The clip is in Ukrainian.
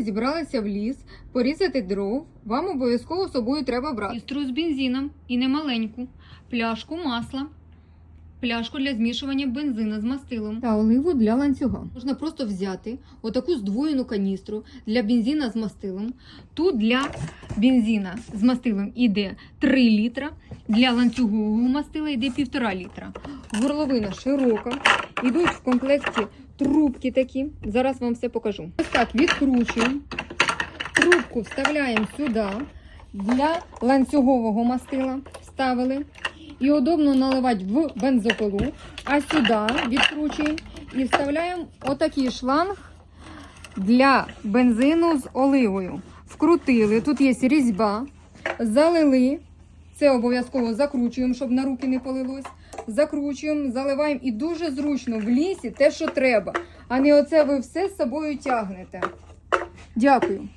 ви зібралися в ліс порізати дров, вам обов'язково з собою треба брати істру з бензином і немаленьку, пляшку масла, пляшку для змішування бензину з мастилом та оливу для ланцюга. Можна просто взяти отаку здвоєну каністру для бензина з мастилом. Тут для бензина з мастилом іде 3 літра, для ланцюгового мастила йде 1,5 літра. Горловина широка, йдуть в комплекті трубки такі. Зараз вам все покажу. Ось так відкручуємо. Трубку вставляємо сюди. Для ланцюгового мастила вставили. І удобно наливати в бензопилу. А сюди відкручуємо і вставляємо отакий шланг для бензину з оливою. Вкрутили. Тут є різьба, залили. Це обов'язково закручуємо, щоб на руки не полилось. Закручуємо, заливаємо і дуже зручно в лісі те, що треба. А не оце ви все з собою тягнете. Дякую.